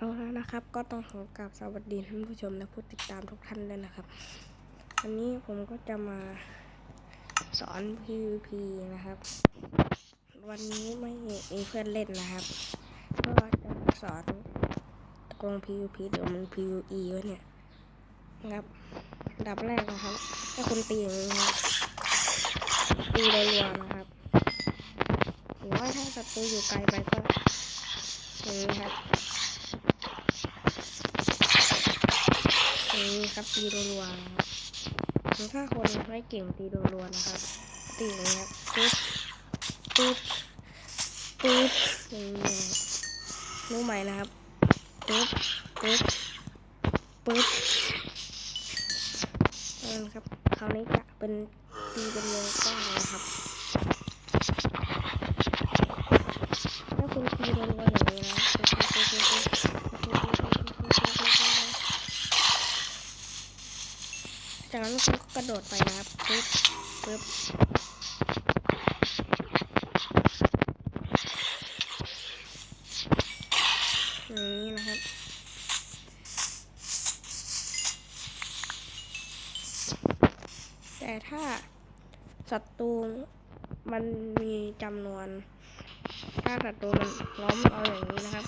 เอาและนะครับ ก็ต้องขอกราบสวัสดีท่านผู้ชมและผู้ติดตามทุกท่านด้วยนะครับ วันนี้ผมก็จะมาสอน PVP นะครับ วันนี้ไม่มีเพื่อนเล่นนะครับ ก็จะมาสอนตกลง PVP หรือมัน PVE วะเนี่ยนะครับดับแรกนะครับให้คุณตีอย่างนี้นะครับตีรัวๆนะครับหรือว่าถ้าศัตรูอยู่ไกลไปก็อย่างนี้ครับ นี่ครับตีรัวๆนะครับถ้าคนไม่เก่งตีรัวๆนะครับ ตีอย่างเงี้ยปึ๊บปึ๊บปึ๊บอย่างเงี้ยรู้ไหมนะครับปึ๊บปึ๊บปึ๊บนั่นครับคราวนี้จะเป็นตีเป็นวงกว้างนะครับ จากนั้นก็กระโดดไปนะครับปึ๊บปึ๊บอย่างนี้นะครับแต่ถ้าศัตรูมันมีจำนวน ถ้าศัตรูมันล้อมเราอย่างนี้นะครับ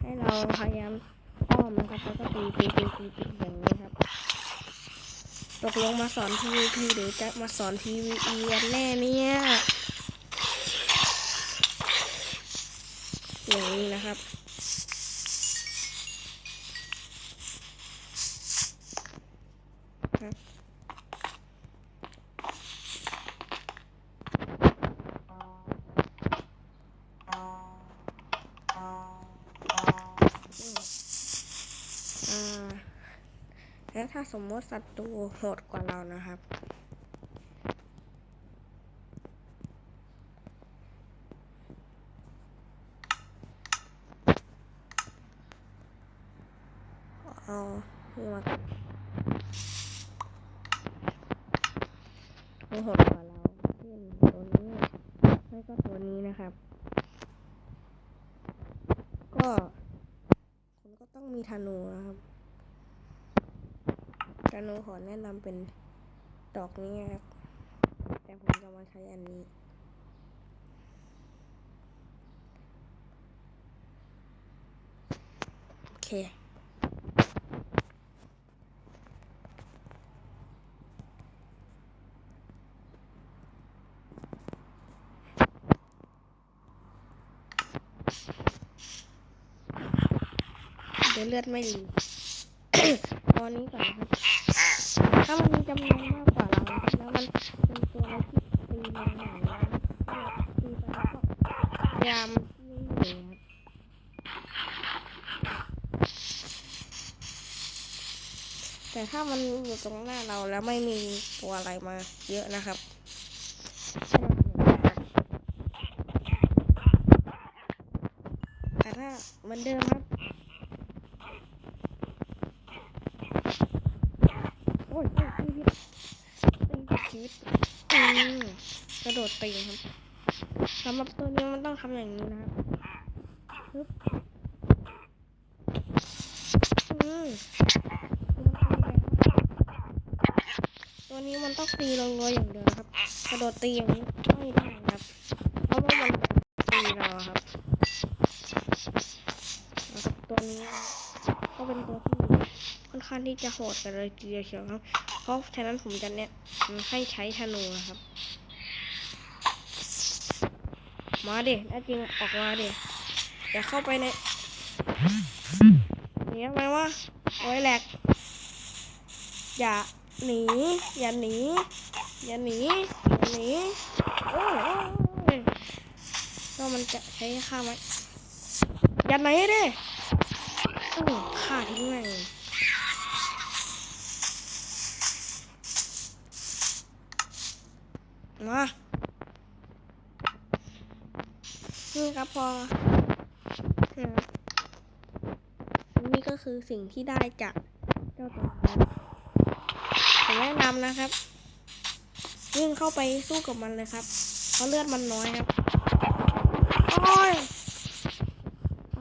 ให้เราพยายามอ้อมนะครับแล้วก็ตีตีตีตีอย่างนี้ ตกลงมาสอน PVP หรือจะมาสอน PVE กันแน่เนี่ยอย่างนี้นะครับครับ ถ้าสมมติศัตรูโหดกว่าเรานะครับ เอานี่มาก่อนเขาโหดกว่าเราเช่นตัวนี้ไม่ก็ตัวนี้นะครับ ก็คุณก็ต้องมีธนูนะครับ ธนูขอแนะนำเป็นดอกนี้ครับ แต่ผมจะมาใช้อันนี้ โอเคเดี๋ยวเลือดไม่ดี ตอนนี้ก่อนนะครับ ถ้ามันมี จำนวนมากกว่าเราแล้วมันเป็นตัวอะไรที่ตีมันหน่อยนะตีไปแล้วก็พยายามนีครับแต่ถ้ามันอยู่ตรงหน้าเราแล้วไม่มีตัวอะไรมาเยอะนะครับแต่ถ้าเหมือนเดิมครับ โอ้ยโอ้ยตีผิดตีชีวิตอืมกระโดดตีครับสำหรับตัวนี้มันต้องทำอย่างนี้นะครับปึ๊บอืมตัวนี้มันต้องตีลงๆอย่างเดียวครับ กระโดดตีอย่างนี้ไม่ได้ครับ เพราะว่ามันตีเราครับ ตัวนี้ก็เป็นตัวที่ ข้างที่จะโหดกันเลยทีเดียวเชียวครับ เพราะฉะนั้นผมจะเนี่ยให้ใช้ธนูนะครับ มาเด็แน่จริงออกมาเด็อย่าเข้าไปในหนีทำไมวะโอ้ยแหลก อย่าหนี อย่าหนี อย่าหนี อย่าหนี โอ้ยโอ้ยโอ้ยก็มันจะใช้ฆ่าไหมอย่าไหนเด้โอ้าทิ้งไง มานี่ครับพอนี่ก็คือสิ่งที่ได้จากเจ้าตัวนี้ผมแนะนำนะครับวิ่งเข้าไปสู้กับมันเลยครับ เพราะเลือดมันน้อยครับโอ้ย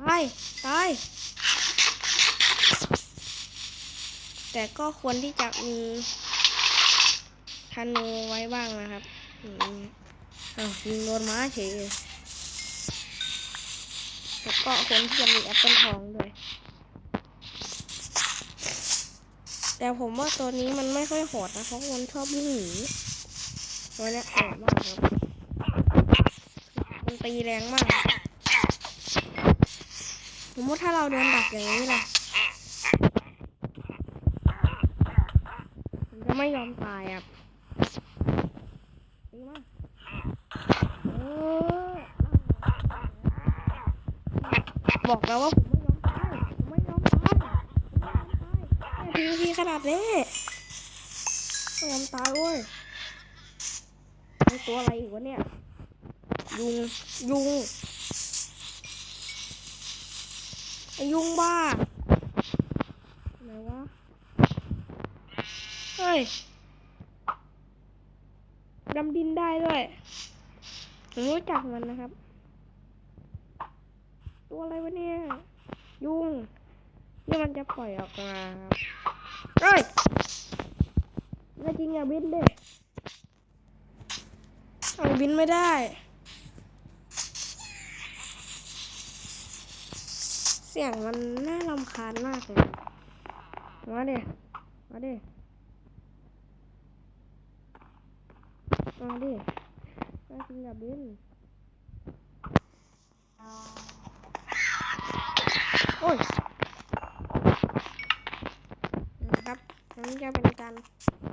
ไปายตายแต่ก็ควรที่จะมีธนูไว้บ้างนะครับ อืมอ้าวยิงโดนม้าเฉยเลยแล้วก็ควรที่จะมีแอปเปิลทองด้วย แต่ผมว่าตัวนี้มันไม่ค่อยโหดนะ เพราะมันชอบวิ่งหนีตัวนี้โหดมากครับมันตีแรงมากสมมติถ้าเราโดนดักอย่างนี้ล่ะมันจะไม่ยอมตายอะ มาเออบอกแล้วว่าผมไม่ยอมตายผมไม่ยอมตายผมไม่ยอมตายพีพีขนาดนี้ไม่ยอมตายเว้ยไอตัวอะไรอีกวะเนี่ย ยุง ยุงไอยุงบ้าไหนวะ เฮ้ย ดำดินได้ด้วยผมรู้จักมันนะครับ ตัวอะไรวะเนี่ย ยุงนี่มันจะปล่อยออกมาครับเฮ้ยไม่จริงอะบินเด้เอาบินไม่ได้ เสียงมันน่ารำคาญมากเลย มาเด้มาเด้ มาด้มาจริงกับบินโอ้ยนะครับอันนี้จะเป็นการ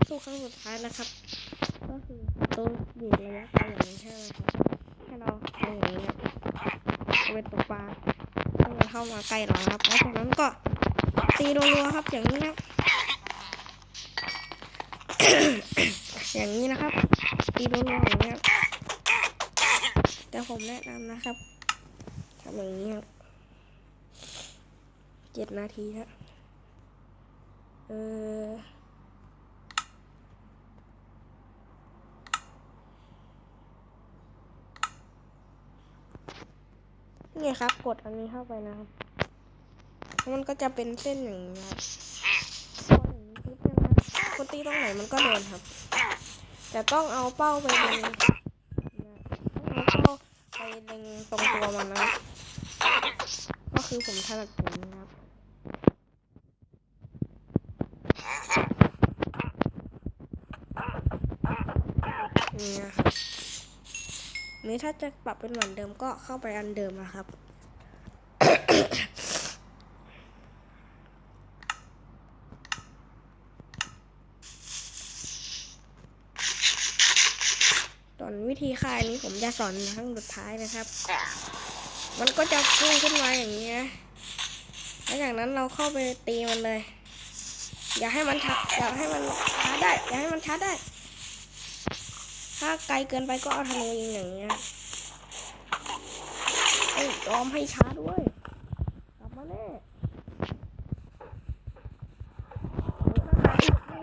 สู้ครั้งสุดท้ายนะครับ ก็คือตัวบีบระยะไกลอย่างนี้ใช่ไหมครับให้เราทำอย่างนี้เอาเป็นตัวปลาให้มันเข้ามาใกล้เราครับแล้วจากนั้นก็ตีรัวๆครับอย่างนี้ครับ อย่างนี้นะครับตีรัวๆอย่างนี้ครับแต่ผมแนะนำนะครับทำอย่างนี้ครับเจ็ดนาทีครับเออนี่ครับ กดอันนี้เข้าไปนะครับแล้วมันก็จะเป็นเส้นอย่างนี้ครับพออย่างนี้ปุ๊บเนี่ยนะกดตีตรงไหนมันก็โดนครับ แต่ต้องเอาเป้าไปเล็งต้องเอาเป้าไปเล็งตรงตัวมันนะก็คือผมถนัดอย่างนี้นะครับนี่นะครับนี่ถ้าจะปรับเป็นเหมือนเดิมก็เข้าไปอันเดิมนะครับ ตอนวิ ธีค่ายนี้ผมจะสอนครั้งสุดท้ายนะครับ มันก็จะพุ่งขึ้นมาอย่างนี้นะแล้วจากนั้นเราเข้าไปตีมันเลย อย่าให้มันทัอย่าให้มันช้าได้อย่าให้มันช้าได้ ถ้าไกลเกินไปก็เอาธนูยิงอย่างเงี้ยไอ้ยยอมให้ช้าด้วยกลับมาแน่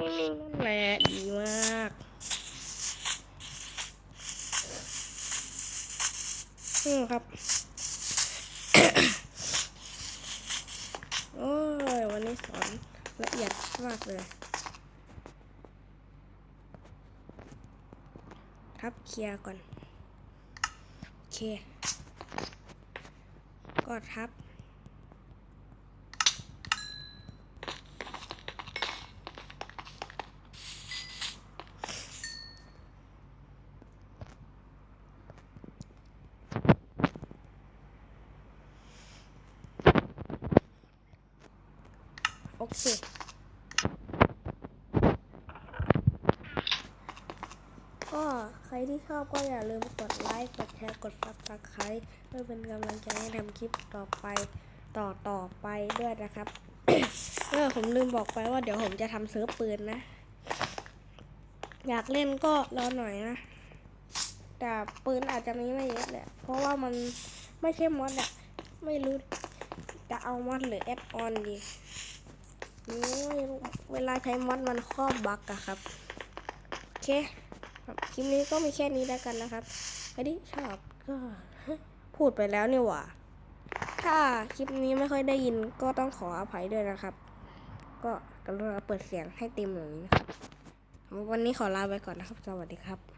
นิ่งๆนั่นแหละดีมาก อืมครับ โอ้ยวันนี้สอนละเอียดมากเลยทับเคลียร์ก่อน โอเค ก็ทับ โอเค ก็ใครที่ชอบก็อย่าลืมกดไลค์ กดแชร์ กดซับสไครต์เพื่อเป็นกำลังใจให้ทำคลิปต่อไปต่อต่อไปด้วยนะครับเออผมลืมบอกไปว่าเดี๋ยวผมจะทำเซิร์ฟปืนนะ อยากเล่นก็รอหน่อยนะ แต่ปืนอาจจะมีไม่เยอะแหละ เพราะว่ามันไม่ใช่มอดอะไม่รู้จะเอามอดหรือแอดออนดี นี่เวลาใช้มอดมันครอบบั๊กอะครับ โอเคครับคลิปนี้ก็มีแค่นี้แล้วกันนะครับใครที่ชอบก็พูดไปแล้วนี่หว่าถ้าถ้าคลิปนี้ไม่ค่อยได้ยินก็ต้องขออภัยด้วยนะครับ ก็กรุณาเปิดเสียงให้เต็มอย่างนี้นะครับ วันนี้ขอลาไปก่อนนะครับ สวัสดีครับ